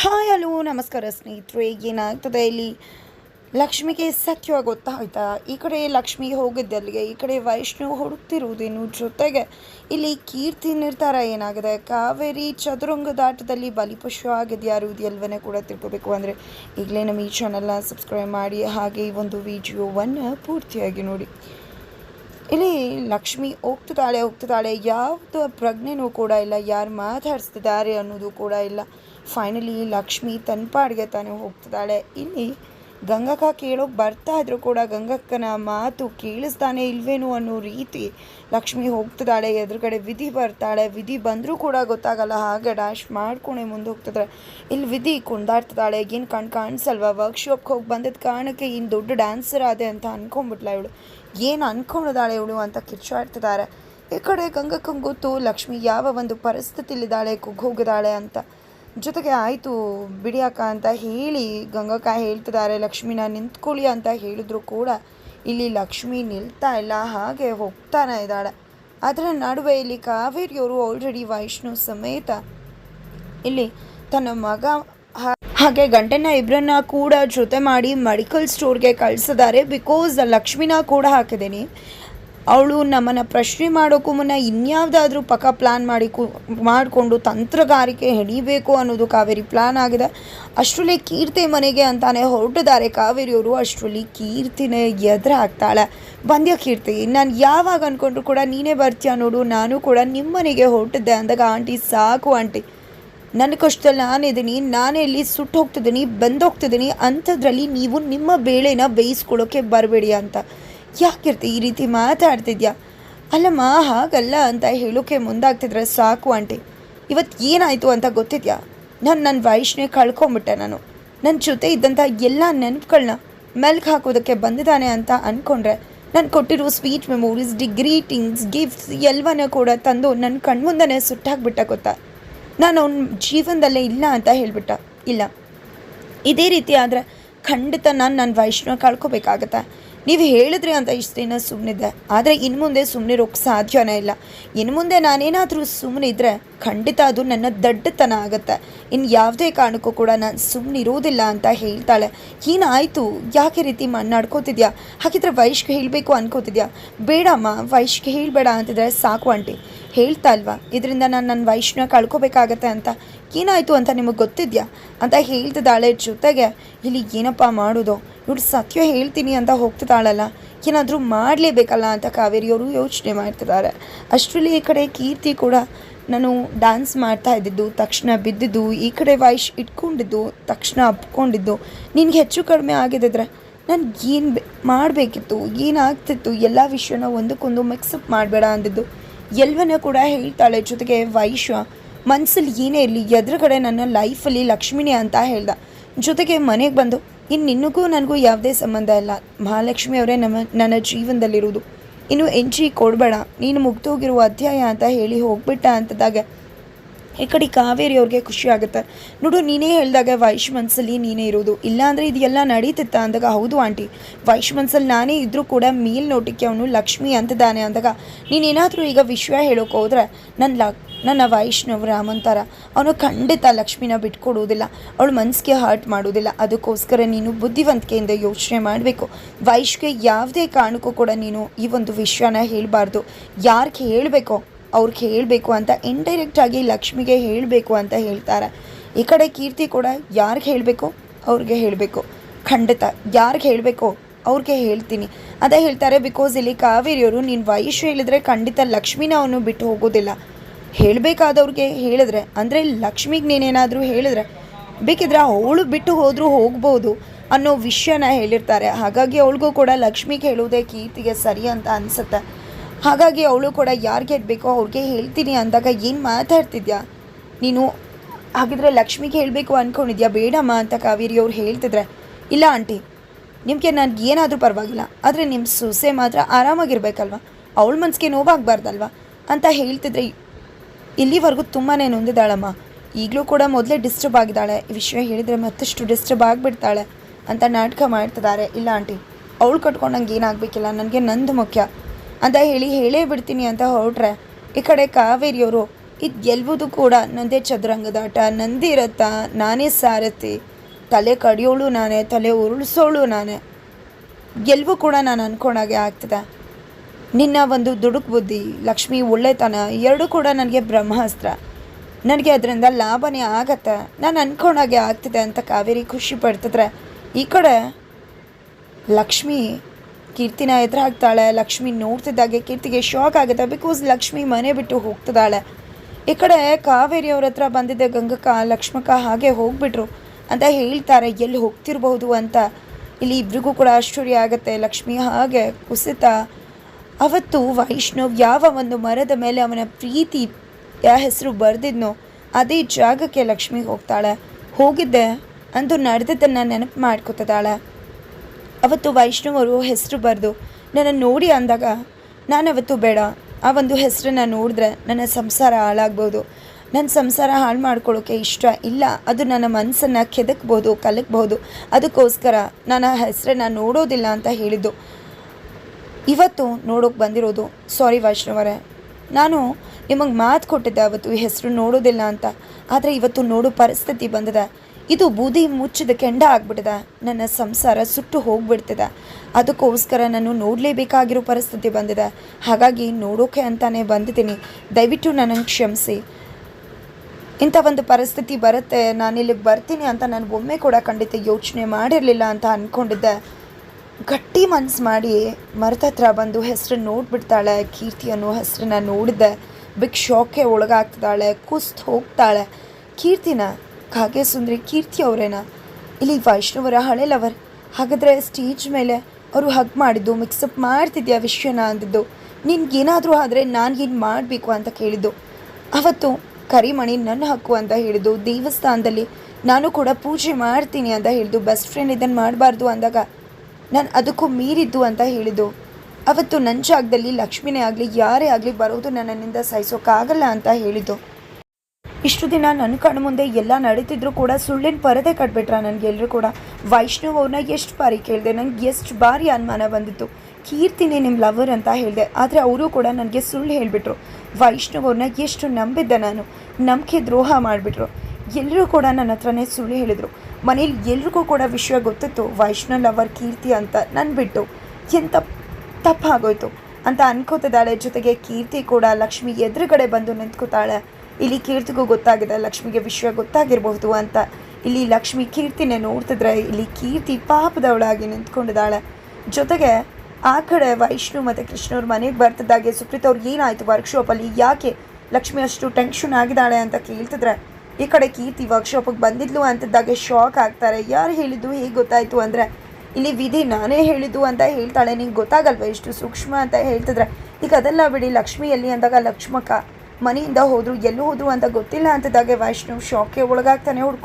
Hi, hello, ನಮಸ್ಕಾರ ಸ್ನೇಹಿತರೆ, ಏನಾಗ್ತದೆ ಇಲ್ಲಿ? ಲಕ್ಷ್ಮಿಗೆ ಸತ್ಯವಾಗಿ ಗೊತ್ತಾಯ್ತಾ ಈ ಕಡೆ ಲಕ್ಷ್ಮಿ ಹೋಗಿದ್ದಲ್ಲಿಗೆ ಈ ಕಡೆ ವೈಷ್ಣು ಹುಡುಕ್ತಿರುವುದೇನು ಜೊತೆಗೆ ಇಲ್ಲಿ ಕೀರ್ತಿ ನಿರ್ಧಾರ ಏನಾಗಿದೆ? ಕಾವೇರಿ ಚದುರಂಗದಾಟದಲ್ಲಿ ಬಲಿಪಶು ಆಗಿದೆ ಯಾರು ಇದೆಲ್ವನ್ನೇ ಕೂಡ ತಿಳ್ಕೋಬೇಕು ಅಂದರೆ ಈಗಲೇ ನಮ್ಮ ಈ ಚಾನಲ್ನ ಸಬ್ಸ್ಕ್ರೈಬ್ ಮಾಡಿ, ಹಾಗೆ ಈ ಒಂದು ವಿಡಿಯೋವನ್ನು ಪೂರ್ತಿಯಾಗಿ ನೋಡಿ. ಇಲ್ಲಿ ಲಕ್ಷ್ಮಿ ಹೋಗ್ತಿದ್ದಾಳೆ ಹೋಗ್ತಿದ್ದಾಳೆ. ಯಾವುದು ಪ್ರಜ್ಞೆನೂ ಕೂಡ ಇಲ್ಲ, ಯಾರು ಮಾತಾಡಿಸ್ತಿದ್ದಾರೆ ಅನ್ನೋದು ಕೂಡ ಇಲ್ಲ. ಫೈನಲಿ ಲಕ್ಷ್ಮಿ ತನ್ನ ಪಾಡಿಗೆ ತಾನೇ ಹೋಗ್ತಿದ್ದಾಳೆ. ಇಲ್ಲಿ ಗಂಗಕ್ಕ ಕೇಳೋಕೆ ಬರ್ತಾ ಇದ್ರು ಕೂಡ ಗಂಗಕ್ಕನ ಮಾತು ಕೇಳಿಸ್ತಾನೆ ಇಲ್ವೇನು ಅನ್ನೋ ರೀತಿ. ಲಕ್ಷ್ಮಿ ಹೋಗ್ತಿದ್ದಾಳೆ, ಎದುರುಗಡೆ ವಿಧಿ ಬರ್ತಾಳೆ, ವಿಧಿ ಬಂದರೂ ಕೂಡ ಗೊತ್ತಾಗಲ್ಲ ಹಾಗೆ ಡ್ಯಾಶ್ ಮಾಡ್ಕೊಂಡೆ ಮುಂದೆ ಹೋಗ್ತಿದ್ರೆ ಇಲ್ಲಿ ವಿಧಿ ಕುಂದಾಡ್ತಿದ್ದಾಳೆ ಏನು ಕಣ್ ಕಾಣಿಸಲ್ವ? ವರ್ಕ್ಶಾಪ್ಗೆ ಹೋಗಿ ಬಂದಿದ್ದ ಕಾರಣಕ್ಕೆ ಇನ್ನು ದೊಡ್ಡ ಡ್ಯಾನ್ಸರ್ ಆದೆ ಅಂತ ಅನ್ಕೊಂಡ್ಬಿಟ್ಲ ಇವಳು. ಏನು ಅಂದ್ಕೊಂಡಿದ್ದಾಳೆ ಇವಳು ಅಂತ ಕಿರ್ಚಾಡ್ತಿದ್ದಾರೆ ಈ ಕಡೆ ಗಂಗಕ್ಕಂಗೆ ಗೊತ್ತು, ಲಕ್ಷ್ಮಿ ಯಾವ ಒಂದು ಪರಿಸ್ಥಿತಿಲಿದ್ದಾಳೆ ಕುಗ್ಗೋಗಿದ್ದಾಳೆ ಅಂತ. ಜೊತೆಗೆ ಆಯಿತು ಬಿಡಿಯಾಕ ಅಂತ ಹೇಳಿ ಗಂಗಕ್ಕ ಹೇಳ್ತಿದ್ದಾರೆ ಲಕ್ಷ್ಮಿನ ನಿಂತ್ಕೊಳ್ಳಿ ಅಂತ ಹೇಳಿದ್ರು ಕೂಡ ಇಲ್ಲಿ ಲಕ್ಷ್ಮಿ ನಿಲ್ತಾ ಇಲ್ಲ, ಹಾಗೆ ಹೋಗ್ತಾನೆ ಇದ್ದಾಳೆ. ಅದರ ನಡುವೆ ಇಲ್ಲಿ ಕಾವೇರಿಯವರು ಆಲ್ರೆಡಿ ವೈಷ್ಣು ಸಮೇತ ಇಲ್ಲಿ ತನ್ನ ಮಗ ಹಾಗೆ ಗಂಟನ ಇಬ್ಬರನ್ನ ಕೂಡ ಜೊತೆ ಮಾಡಿ ಮೆಡಿಕಲ್ ಸ್ಟೋರ್ಗೆ ಕಳಿಸಿದ್ದಾರೆ. ಬಿಕಾಸ್ ಲಕ್ಷ್ಮಿನ ಕೂಡ ಹಾಕಿದ್ದೀನಿ. ಅವಳು ನಮ್ಮನ್ನು ಪ್ರಶ್ನೆ ಮಾಡೋಕ್ಕೂ ಮುನ್ನ ಇನ್ಯಾವುದಾದ್ರೂ ಪಕ್ಕ ಪ್ಲ್ಯಾನ್ ಮಾಡಿ ಮಾಡಿಕೊಂಡು ತಂತ್ರಗಾರಿಕೆ ಹಿಡಿಬೇಕು ಅನ್ನೋದು ಕಾವೇರಿ ಪ್ಲ್ಯಾನ್ ಆಗಿದೆ. ಅಷ್ಟರಲ್ಲಿ ಕೀರ್ತಿ ಮನೆಗೆ ಅಂತಾನೆ ಹೊರಟಿದ್ದಾರೆ ಕಾವೇರಿಯವರು ಅಷ್ಟರಲ್ಲಿ ಕೀರ್ತಿನೇ ಎದುರು ಹಾಕ್ತಾಳೆ ಬಂದ್ಯ ಕೀರ್ತಿ, ನಾನು ಯಾವಾಗ ಅಂದ್ಕೊಂಡ್ರು ಕೂಡ ನೀನೇ ಬರ್ತೀಯ ನೋಡು. ನಾನು ಕೂಡ ನಿಮ್ಮನೆಗೆ ಹೊರಟಿದ್ದೆ ಅಂದಾಗ, ಆಂಟಿ, ಸಾಕು ಆಂಟಿ. ನನ್ನ ಕಷ್ಟದಲ್ಲಿ ನಾನಿದ್ದೀನಿ ನಾನೇ ಇಲ್ಲಿ ಸುಟ್ಟು ಹೋಗ್ತಿದ್ದೀನಿ, ಬಂದೋಗ್ತಿದ್ದೀನಿ. ಅಂಥದ್ರಲ್ಲಿ ನೀವು ನಿಮ್ಮ ಬೇಳೆನ ಬೇಯಿಸ್ಕೊಳ್ಳೋಕ್ಕೆ ಬರಬೇಡಿ ಅಂತ. ಯಾಕಿರ್ತಿ ಈ ರೀತಿ ಮಾತಾಡ್ತಿದ್ಯಾ? ಅಲ್ಲಮ್ಮ, ಹಾಗಲ್ಲ ಅಂತ ಹೇಳೋಕ್ಕೆ ಮುಂದಾಗ್ತಿದ್ರೆ ಸಾಕು ಆಂಟಿ. ಇವತ್ತು ಏನಾಯಿತು ಅಂತ ಗೊತ್ತಿದ್ಯಾ? ನಾನು ನನ್ನ ವೈಷ್ಣೆ ಕಳ್ಕೊಂಬಿಟ್ಟೆ ನಾನು. ನನ್ನ ಜೊತೆ ಇದ್ದಂಥ ಎಲ್ಲ ನೆನಪುಗಳನ್ನ ಮೆಲ್ಕ್ ಹಾಕೋದಕ್ಕೆ ಬಂದಿದ್ದಾನೆ ಅಂತ ಅಂದ್ಕೊಂಡ್ರೆ ನಾನು ಕೊಟ್ಟಿರೋ ಸ್ವೀಟ್ ಮೆಮೊರೀಸ್ ಡಿಗ್ರೀಟಿಂಗ್ಸ್ ಗಿಫ್ಟ್ಸ್ ಎಲ್ಲವನ್ನೂ ಕೂಡ ತಂದು ನನ್ನ ಕಣ್ಮುಂದನೇ ಸುಟ್ಟಾಕ್ಬಿಟ್ಟ ಗೊತ್ತಾ? ನಾನು ಅವ್ನ ಜೀವನದಲ್ಲೇ ಇಲ್ಲ ಅಂತ ಹೇಳಿಬಿಟ್ಟ. ಇಲ್ಲ. ಇದೇ ರೀತಿ ಆದರೆ ಖಂಡಿತ ನಾನು ನನ್ನ ವೈಷ್ಣವ ಕಳ್ಕೊಬೇಕಾಗತ್ತೆ? ನೀವು ಹೇಳಿದ್ರೆ ಅಂತ ಇಷ್ಟು ದಿನ ಸುಮ್ಮನಿದ್ದೆ ಆದರೆ ಇನ್ನು ಮುಂದೆ ಸುಮ್ಮನಿರೋಕ್ಕೆ ಸಾಧ್ಯನೇ ಇಲ್ಲ. ಇನ್ನು ಮುಂದೆ ನಾನೇನಾದರೂ ಸುಮ್ಮನಿದ್ರೆ ಖಂಡಿತ ಅದು ನನ್ನ ದಡ್ಡತನ ಆಗುತ್ತೆ. ಇನ್ನು ಯಾವುದೇ ಕಾರಣಕ್ಕೂ ಕೂಡ ನಾನು ಸುಮ್ಮನಿರೋದಿಲ್ಲ ಅಂತ ಹೇಳ್ತಾಳೆ. ಏನಾಯಿತು ಯಾಕೆ ರೀತಿ ಮಾ, ನಡ್ಕೋತಿದ್ಯಾ? ಹಾಗಿದ್ರೆ ವಯಸ್ಗೆ ಹೇಳಬೇಕು ಅನ್ಕೋತಿದ್ಯಾ? ಬೇಡಮ್ಮ ವಯಸ್ಗೆ ಹೇಳಬೇಡ ಅಂತಿದ್ರೆ ಸಾಕು ಆಂಟಿ. ಹೇಳ್ತಾ ಅಲ್ವಾ ಇದರಿಂದ ನಾನು ನನ್ನ ವಯಸ್ಸನ್ನ ಕಳ್ಕೊಬೇಕಾಗತ್ತೆ ಅಂತ. ಏನಾಯಿತು ಅಂತ ನಿಮಗೆ ಗೊತ್ತಿದ್ಯಾ? ಅಂತ ಹೇಳ್ತಿದ್ದಾಳೆ ಜೊತೆಗೆ. ಇಲ್ಲಿ ಏನಪ್ಪ ಮಾಡೋದು? ಇವ್ರು ಸತ್ಯ ಹೇಳ್ತೀನಿ ಅಂತ ಹೋಗ್ತಿದ್ದಾಳಲ್ಲ. ಏನಾದರೂ ಮಾಡಲೇಬೇಕಲ್ಲ ಅಂತ ಕಾವೇರಿಯವರು ಯೋಚನೆ ಮಾಡ್ತಿದ್ದಾರೆ. ಅಷ್ಟರಲ್ಲಿ ಈ ಕಡೆ ಕೀರ್ತಿ ಕೂಡ ನಾನು ಡ್ಯಾನ್ಸ್ ಮಾಡ್ತಾ ಇದ್ದಿದ್ದು, ತಕ್ಷಣ ಬಿದ್ದಿದ್ದು, ಈ ಕಡೆ ವಾಯ್ಸ್ ಇಟ್ಕೊಂಡಿದ್ದು, ತಕ್ಷಣ ಅಪ್ಕೊಂಡಿದ್ದು, ನಿನಗೆ ಹೆಚ್ಚು ಕಡಿಮೆ ಆಗಿದ್ದಿದ್ರೆ ನಾನು ಏನು ಮಾಡಬೇಕಿತ್ತು, ಏನಾಗ್ತಿತ್ತು, ಎಲ್ಲ ವಿಷಯನ ಒಂದಕ್ಕೊಂದು ಮಿಕ್ಸಪ್ ಮಾಡಬೇಡ ಅಂದಿದ್ದು. ಎಲ್ವನ ಕೂಡ ಹೇಳ್ತಾಳೆ ಜೊತೆಗೆ ವೈಶ್ ಮನಸ್ಸಲ್ಲಿ ಏನೇ ಇರಲಿ, ಎದುರುಗಡೆ ನನ್ನ ಲೈಫಲ್ಲಿ ಲಕ್ಷ್ಮಿನೇ ಅಂತ ಹೇಳ್ದ. ಜೊತೆಗೆ ಮನೆಗೆ ಬಂದು ಇನ್ನು ನಿನಗೂ ನನಗೂ ಯಾವುದೇ ಸಂಬಂಧ ಇಲ್ಲ. ಮಹಾಲಕ್ಷ್ಮಿ ಅವರೇ ನಮ್ಮ, ನನ್ನ ಜೀವನದಲ್ಲಿರುವುದು. ಇನ್ನು ಎಂಟ್ರಿ ಕೊಡಬೇಡ. ನೀನು ಮುಗ್ದೋಗಿರುವ ಅಧ್ಯಾಯ ಅಂತ ಹೇಳಿ ಹೋಗ್ಬಿಟ್ಟ ಅಂತದಾಗ ಈ ಕಡೆ ಕಾವೇರಿ ಅವ್ರಿಗೆ ಖುಷಿ ಆಗುತ್ತೆ. ನೋಡು, ನೀನೇ ಹೇಳಿದಾಗ ವೈಶ್ ಮನ್ಸಲ್ಲಿ ನೀನೇ ಇರೋದು ಇಲ್ಲಾಂದರೆ ಇದೆಲ್ಲ ನಡೀತಿತ್ತ ಅಂದಾಗ, ಹೌದು ಆಂಟಿ. ವೈಶ್ ಮನ್ಸಲ್ಲಿ ನಾನೇ ಇದ್ದರೂ ಕೂಡ ಮೇಲ್ ನೋಟಕ್ಕೆ ಅವನು ಲಕ್ಷ್ಮಿ ಅಂತಿದ್ದಾನೆ ಅಂದಾಗ, ನೀನೇನಾದರೂ ಈಗ ವಿಶ್ವ ಹೇಳೋಕೆ ಹೋದ್ರೆ ನನ್ನ ಲ ನನ್ನ ವೈಷ್ಣವ್ರ ಅಂತಾರ ಅವನು ಖಂಡಿತ ಲಕ್ಷ್ಮಿನ ಬಿಟ್ಕೊಡುವುದಿಲ್ಲ. ಅವಳು ಮನಸ್ಸಿಗೆ ಹರ್ಟ್ ಮಾಡೋದಿಲ್ಲ ಅದಕ್ಕೋಸ್ಕರ ನೀನು ಬುದ್ಧಿವಂತಿಕೆಯಿಂದ ಯೋಚನೆ ಮಾಡಬೇಕು. ವೈಶ್ಗೆ ಯಾವುದೇ ಕಾರಣಕ್ಕೂ ಕೂಡ ನೀನು ಈ ಒಂದು ವಿಷಯನ ಹೇಳಬಾರ್ದು. ಯಾರಿಗೆ ಹೇಳಬೇಕೋ ಅವ್ರಿಗೆ ಹೇಳಬೇಕು ಅಂತ ಇಂಡೈರೆಕ್ಟಾಗಿ ಲಕ್ಷ್ಮಿಗೆ ಹೇಳಬೇಕು ಅಂತ ಹೇಳ್ತಾರೆ. ಈ ಕಡೆ ಕೀರ್ತಿ ಕೂಡ ಯಾರಿಗೆ ಹೇಳಬೇಕು ಅವ್ರಿಗೆ ಹೇಳಬೇಕು. ಖಂಡಿತ ಯಾರಿಗೆ ಹೇಳಬೇಕು ಅವ್ರಿಗೆ ಹೇಳ್ತೀನಿ. ಅದೇ ಹೇಳ್ತಾರೆ ಬಿಕಾಸ್ ಇಲ್ಲಿ ಕಾವೇರಿಯವರು, ನೀನು ವಯಸ್ಸು ಹೇಳಿದರೆ ಖಂಡಿತ ಲಕ್ಷ್ಮಿನ ಅವನು ಬಿಟ್ಟು ಹೋಗೋದಿಲ್ಲ ಹೇಳಬೇಕಾದವ್ರಿಗೆ ಹೇಳಿದ್ರೆ, ಅಂದರೆ ಲಕ್ಷ್ಮಿಗೆ ನೀನೇನಾದರೂ ಹೇಳಿದ್ರೆ, ಬೇಕಿದ್ರೆ ಅವಳು ಬಿಟ್ಟು ಹೋದರೂ ಹೋಗ್ಬೋದು ಅನ್ನೋ ವಿಷಯನ ಹೇಳಿರ್ತಾರೆ. ಹಾಗಾಗಿ ಅವಳಿಗೂ ಕೂಡ ಲಕ್ಷ್ಮಿಗೆ ಹೇಳೋದೇ ಕೀರ್ತಿಗೆ ಸರಿ ಅಂತ ಅನಿಸುತ್ತೆ. ಹಾಗಾಗಿ ಅವಳು ಕೂಡ ಯಾರಿಗೆ ಬೇಕೋ ಅವ್ರಿಗೆ ಹೇಳ್ತೀನಿ ಅಂದಾಗ ಏನು ಮಾತಾಡ್ತಿದ್ಯಾ? ನೀನು ಹಾಗಿದ್ರೆ ಲಕ್ಷ್ಮಿಗೆ ಹೇಳಬೇಕು ಅಂದ್ಕೊಂಡಿದ್ಯಾ ಬೇಡಮ್ಮ ಅಂತ ಕಾವೇರಿ ಅವ್ರು ಹೇಳ್ತಿದ್ರೆ. ಇಲ್ಲ ಆಂಟಿ, ನಿಮಗೆ ನನಗೆ ಏನಾದರೂ ಪರವಾಗಿಲ್ಲ. ಆದರೆ ನಿಮ್ಮ ಸೊಸೆ ಮಾತ್ರ ಆರಾಮಾಗಿರ್ಬೇಕಲ್ವ? ಅವಳ ಮನಸ್ಸಿಗೆ ನೋವಾಗಬಾರ್ದಲ್ವ? ಅಂತ ಹೇಳ್ತಿದ್ರೆ ಇಲ್ಲಿವರೆಗೂ ತುಂಬಾ ನೊಂದಿದ್ದಾಳಮ್ಮ. ಈಗಲೂ ಕೂಡ ಮೊದಲೇ ಡಿಸ್ಟರ್ಬ್ ಆಗಿದ್ದಾಳೆ. ಈ ವಿಷಯ ಹೇಳಿದರೆ ಮತ್ತಷ್ಟು ಡಿಸ್ಟರ್ಬ್ ಆಗಿಬಿಡ್ತಾಳೆ ಅಂತ ನಾಟಕ ಮಾಡ್ತಿದ್ದಾರೆ ಇಲ್ಲ ಆಂಟಿ, ಅವಳು ಕಟ್ಕೊಂಡಂಗೆ ಏನಾಗಬೇಕಿಲ್ಲ. ನನಗೆ ನಂದು ಮುಖ್ಯ. ಅಂತ ಹೇಳಿ ಹೇಳೇ ಬಿಡ್ತೀನಿ ಅಂತ ಹೊರಟ್ರೆ, ಈ ಕಡೆ ಕಾವೇರಿಯವರು, ಇದು ಗೆಲ್ಲುವುದು ಕೂಡ ನಂದೇ ಚದುರಂಗದಾಟ ನಂದಿರತ್ತ ನಾನೇ ಸಾರಥಿ, ತಲೆ ಕಡಿಯೋಳು ನಾನೇ, ತಲೆ ಉರುಳಿಸೋಳು ನಾನೇ. ಗೆಲ್ವು ಕೂಡ ನಾನು ಅಂದ್ಕೊಂಡಾಗೆ ಆಗ್ತದೆ. ನಿನ್ನ ಒಂದು ದುಡುಕು ಬುದ್ಧಿ, ಲಕ್ಷ್ಮಿ ಒಳ್ಳೆತನ, ಎರಡೂ ಕೂಡ ನನಗೆ ಬ್ರಹ್ಮಾಸ್ತ್ರ. ನನಗೆ ಅದರಿಂದ ಲಾಭನೇ ಆಗತ್ತೆ. ನಾನು ಅಂದ್ಕೊಂಡಾಗೆ ಆಗ್ತಿದೆ ಅಂತ ಕಾವೇರಿ ಖುಷಿ ಪಡ್ತಿದ್ರೆ. ಈ ಕಡೆ ಲಕ್ಷ್ಮಿ ಕೀರ್ತಿನ ಎದುರಾಗ್ತಾಳೆ. ಲಕ್ಷ್ಮಿ ನೋಡ್ತಿದ್ದಾಗೆ ಕೀರ್ತಿಗೆ ಶಾಕ್ ಆಗುತ್ತೆ. ಬಿಕಾಸ್ ಲಕ್ಷ್ಮಿ ಮನೆ ಬಿಟ್ಟು ಹೋಗ್ತಿದ್ದಾಳೆ. ಈ ಕಡೆ ಕಾವೇರಿ ಅವ್ರ ಹತ್ರ ಬಂದಿದ್ದೆ ಗಂಗಕ್ಕ, ಲಕ್ಷ್ಮಕ್ಕ ಹಾಗೆ ಹೋಗ್ಬಿಟ್ರು ಅಂತ ಹೇಳ್ತಾರೆ. ಎಲ್ಲಿ ಹೋಗ್ತಿರ್ಬಹುದು ಅಂತ. ಇಲ್ಲಿ ಇಬ್ರಿಗೂ ಕೂಡ ಆಶ್ಚರ್ಯ ಆಗುತ್ತೆ. ಲಕ್ಷ್ಮಿ ಹಾಗೆ ಕುಸಿತ ಅವತ್ತು ವೈಷ್ಣವ್ ಯಾವ ಒಂದು ಮರದ ಮೇಲೆ ಅವನ ಪ್ರೀತಿ ಹೆಸರು ಬರೆದಿದ್ನೋ ಅದೇ ಜಾಗಕ್ಕೆ ಲಕ್ಷ್ಮಿ ಹೋಗ್ತಾಳೆ. ಹೋಗಿದ್ದೆ ಅಂದು ನಡೆದದ್ದನ್ನು ನೆನಪು ಮಾಡ್ಕೊತಿದ್ದಾಳೆ ಅವತ್ತು ವೈಷ್ಣವರು ಹೆಸರು ಬರೆದು ನನ್ನ ನೋಡಿ ಅಂದಾಗ ನಾನು ಅವತ್ತು ಬೇಡ. ಆ ಒಂದು ಹೆಸರನ್ನ ನೋಡಿದ್ರೆ ನನ್ನ ಸಂಸಾರ ಹಾಳಾಗ್ಬೋದು. ನನ್ನ ಸಂಸಾರ ಹಾಳು ಮಾಡ್ಕೊಳ್ಳೋಕೆ ಇಷ್ಟ ಇಲ್ಲ. ಅದು ನನ್ನ ಮನಸ್ಸನ್ನು ಕೆದಕ್ಬೋದು ಕಲಕ್ಬೋದು ಅದಕ್ಕೋಸ್ಕರ ನಾನು ಆ ಹೆಸರನ್ನ ನೋಡೋದಿಲ್ಲ ಅಂತ ಹೇಳಿದ್ದು. ಇವತ್ತು ನೋಡೋಕೆ ಬಂದಿರೋದು. ಸಾರಿ ವೈಷ್ಣವರೇ. ನಾನು ನಿಮಗೆ ಮಾತು ಕೊಟ್ಟಿದ್ದೆ ಅವತ್ತು ಹೆಸರು ನೋಡೋದಿಲ್ಲ ಅಂತ. ಆದರೆ ಇವತ್ತು ನೋಡೋ ಪರಿಸ್ಥಿತಿ ಬಂದಿದೆ. ಇದು ಬೂದಿ ಮುಚ್ಚಿದ ಕೆಂಡ ಆಗ್ಬಿಟ್ಟಿದೆ. ನನ್ನ ಸಂಸಾರ ಸುಟ್ಟು ಹೋಗ್ಬಿಡ್ತಿದೆ. ಅದಕ್ಕೋಸ್ಕರ ನಾನು ನೋಡಲೇಬೇಕಾಗಿರೋ ಪರಿಸ್ಥಿತಿ ಬಂದಿದೆ. ಹಾಗಾಗಿ ನೋಡೋಕೆ ಅಂತಾನೆ ಬಂದಿದ್ದೀನಿ. ದಯವಿಟ್ಟು ನನ್ನನ್ನು ಕ್ಷಮಿಸಿ. ಇಂಥ ಒಂದು ಪರಿಸ್ಥಿತಿ ಬರುತ್ತೆ. ನಾನು ಇಲ್ಲಿಗೆ ಬರ್ತೀನಿ ಅಂತ ನಾನು ಒಮ್ಮೆ ಕೂಡ ಖಂಡಿತ ಯೋಚನೆ ಮಾಡಿರಲಿಲ್ಲ ಅಂತ ಅಂದ್ಕೊಂಡಿದ್ದೆ ಗಟ್ಟಿ ಮನ್ಸು ಮಾಡಿ ಮರದ ಹತ್ರ ಬಂದು ಹೆಸರು ನೋಡ್ಬಿಡ್ತಾಳೆ, ಕೀರ್ತಿ ಅನ್ನೋ ಹೆಸರನ್ನ ನೋಡಿದೆ, ಬಿಗ್ ಶಾಕೆ ಒಳಗಾಗ್ತಿದ್ದಾಳೆ, ಕುಸ್ತ್ ಹೋಗ್ತಾಳೆ. ಕೀರ್ತಿನ, ಕಾಗೆ ಸುಂದರಿ ಕೀರ್ತಿ ಅವರೇನ? ಇಲ್ಲಿ ವೈಷ್ಣವರ ಹಳೆ ಲವರ್. ಹಾಗಾದರೆ ಸ್ಟೇಜ್ ಮೇಲೆ ಅವರು ಹಗ್ ಮಾಡಿದ್ದು, ಮಿಕ್ಸಪ್ ಮಾಡ್ತಿದ್ಯಾ ವಿಷಯನ ಅಂದಿದ್ದು? ನಿನ್ಗೇನಾದರೂ ಆದರೆ ನಾನು ಏನು ಮಾಡಬೇಕು ಅಂತ ಕೇಳಿದ್ದು. ಅವತ್ತು ಕರಿಮಣಿ ನನ್ನ ಹಕ್ಕು ಅಂತ ಹೇಳಿದ್ದು, ದೇವಸ್ಥಾನದಲ್ಲಿ ನಾನು ಕೂಡ ಪೂಜೆ ಮಾಡ್ತೀನಿ ಅಂತ ಹೇಳಿದ್ದು ಬೆಸ್ಟ್ ಫ್ರೆಂಡ್ ಇದನ್ನು ಮಾಡಬಾರ್ದು ಅಂದಾಗ ನಾನು ಅದಕ್ಕೂ ಮೀರಿದ್ದು ಅಂತ ಹೇಳಿದ್ದು. ಅವತ್ತು ನನ್ನ ಜಾಗದಲ್ಲಿ ಲಕ್ಷ್ಮಿನೇ ಆಗಲಿ, ಯಾರೇ ಆಗಲಿ ಬರೋದು ನನ್ನಿಂದ ಸಹಿಸೋಕ್ಕಾಗಲ್ಲ ಅಂತ ಹೇಳಿದ್ದು. ಇಷ್ಟು ದಿನ ನನ್ನ ಕಣ್ಣು ಮುಂದೆ ಎಲ್ಲ ನಡೀತಿದ್ರು ಕೂಡ ಸುಳ್ಳಿನ ಪರದೆ ಕಟ್ಬಿಟ್ರ ನನಗೆ ಎಲ್ಲರೂ ಕೂಡ. ವೈಷ್ಣವ್ ಅವ್ರನ್ನ ಎಷ್ಟು ಬಾರಿ ಕೇಳಿದೆ ನನಗೆ ಎಷ್ಟು ಬಾರಿ ಅನುಮಾನ ಬಂದಿತ್ತು. ಕೀರ್ತಿನೇ ನಿಮ್ಮ ಲವರ್ ಅಂತ ಹೇಳಿದೆ, ಆದರೆ ಅವರು ಕೂಡ ನನಗೆ ಸುಳ್ಳು ಹೇಳಿಬಿಟ್ರು. ವೈಷ್ಣವ್ ಅವ್ರನ್ನ ಎಷ್ಟು ನಂಬಿದ್ದೆ ನಾನು. ನಂಬಿಕೆ ದ್ರೋಹ ಮಾಡಿಬಿಟ್ರು. ಎಲ್ಲರೂ ಕೂಡ ನನ್ನ ಹತ್ರನೇ ಸುಳ್ಳು ಹೇಳಿದರು. ಮನೇಲಿ ಎಲ್ರಿಗೂ ಕೂಡ ವಿಷಯ ಗೊತ್ತಿತ್ತು. ವೈಷ್ಣವ್ ಲವರ್ ಕೀರ್ತಿ ಅಂತ ನನ್ನ ಬಿಟ್ಟು ಎಂಥ ತಪ್ಪಾಗೋಯ್ತು ಅಂತ ಅನ್ಕೋತಿದ್ದಾಳೆ. ಜೊತೆಗೆ ಕೀರ್ತಿ ಕೂಡ ಲಕ್ಷ್ಮಿ ಎದುರುಗಡೆ ಬಂದು ನಿಂತ್ಕೋತಾಳೆ. ಇಲ್ಲಿ ಕೀರ್ತಿಗೂ ಗೊತ್ತಾಗಿದೆ, ಲಕ್ಷ್ಮಿಗೆ ವಿಷಯ ಗೊತ್ತಾಗಿರಬಹುದು ಅಂತ. ಇಲ್ಲಿ ಲಕ್ಷ್ಮಿ ಕೀರ್ತಿನೇ ನೋಡ್ತಿದ್ರೆ ಇಲ್ಲಿ ಕೀರ್ತಿ ಪಾಪದವಳಾಗಿ ನಿಂತ್ಕೊಂಡಿದ್ದಾಳೆ. ಜೊತೆಗೆ ಆ ಕಡೆ ವೈಷ್ಣು ಮತ್ತು ಕೃಷ್ಣವ್ರ ಮನೆಗೆ ಬರ್ತಿದ್ದಾಗೆ ಸುಪ್ರೀತ್ ಅವ್ರಿಗೆ ಏನಾಯಿತು? ವರ್ಕ್ಶಾಪಲ್ಲಿ ಯಾಕೆ ಲಕ್ಷ್ಮಿ ಅಷ್ಟು ಟೆನ್ಷನ್ ಆಗಿದ್ದಾಳೆ ಅಂತ ಕೇಳ್ತಿದ್ರೆ ಈ ಕಡೆ ಕೀರ್ತಿ ವರ್ಕ್ಶಾಪಿಗೆ ಬಂದಿದ್ಲು ಅಂತಿದ್ದಾಗೆ ಶಾಕ್ ಆಗ್ತಾರೆ. ಯಾರು ಹೇಳಿದ್ದು, ಹೇಗೆ ಗೊತ್ತಾಯಿತು ಅಂದರೆ, ಇಲ್ಲಿ ವಿಧಿ ನಾನೇ ಹೇಳಿದ್ದು ಅಂತ ಹೇಳ್ತಾಳೆ. ನಿಂಗೆ ಗೊತ್ತಾಗಲ್ವ ಎಷ್ಟು ಸೂಕ್ಷ್ಮ ಅಂತ ಹೇಳ್ತಿದ್ರೆ? ಈಗ ಅದೆಲ್ಲ ಬಿಡಿ, ಲಕ್ಷ್ಮಿ ಎಲ್ಲಿ ಅಂದಾಗ ಲಕ್ಷ್ಮಕ್ಕ ಮನೆಯಿಂದ ಹೋದ್ರು, ಎಲ್ಲೂ ಹೋದ್ರು ಅಂತ ಗೊತ್ತಿಲ್ಲ ಅಂತಿದ್ದಾಗೆ ವೈಷ್ಣವ್ ಶಾಕ್ಗೆ ಒಳಗಾಗ್ತಾನೆ ಹುಡ್ಕೊಂಡು